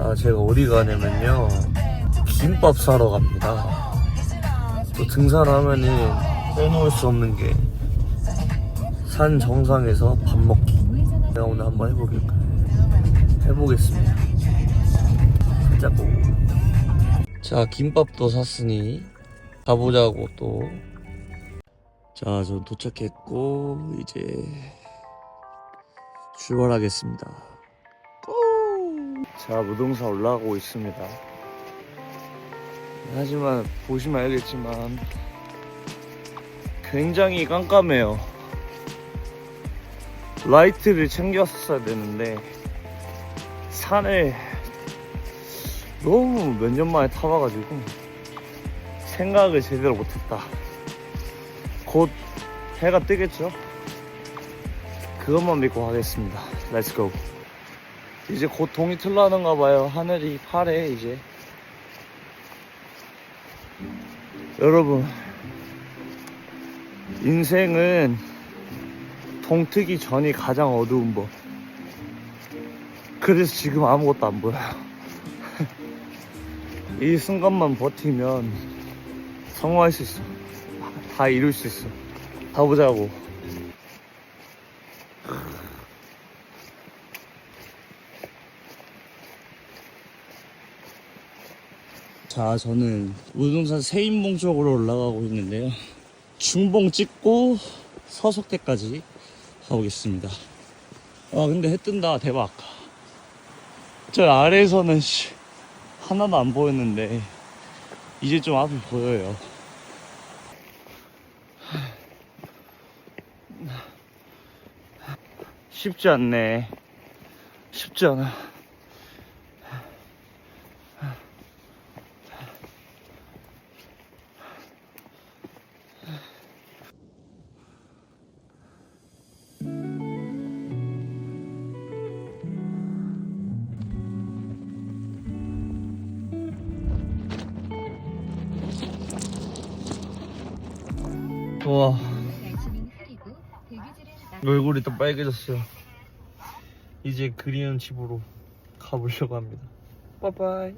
자, 제가 어디 가냐면요. 김밥 사러 갑니다. 또 등산하면은 빼놓을 수 없는 게 산 정상에서 밥 먹기. 제가 오늘 한번 해보겠, 해보겠습니다. 가자고. 자, 김밥도 샀으니 가보자고 또. 자, 전 도착했고, 이제 출발하겠습니다. 자, 무등산 올라가고 있습니다. 하지만 보시면 알겠지만 굉장히 깜깜해요. 라이트를 챙겼어야 되는데 산을 너무 몇 년 만에 타봐가지고 생각을 제대로 못했다. 곧 해가 뜨겠죠? 그것만 믿고 가겠습니다. 렛츠고. 이제 곧 동이 틀라는가 봐요. 하늘이 파래, 이제. 여러분, 인생은 동트기 전이 가장 어두운 법. 그래서 지금 아무것도 안 보여요. 이 순간만 버티면 성공할 수 있어. 다 이룰 수 있어. 가보자고. 자, 저는 우등산 세인봉 쪽으로 올라가고 있는데요. 중봉 찍고 서석대까지 가보겠습니다. 아, 근데 해 뜬다. 대박. 저 아래에서는 씨, 하나도 안 보였는데, 이제 좀 앞이 보여요. 쉽지 않네. 쉽지 않아. 나 얼굴이 또 빨개졌어요. 이제 그리운 집으로 가보려고 합니다. 빠빠이.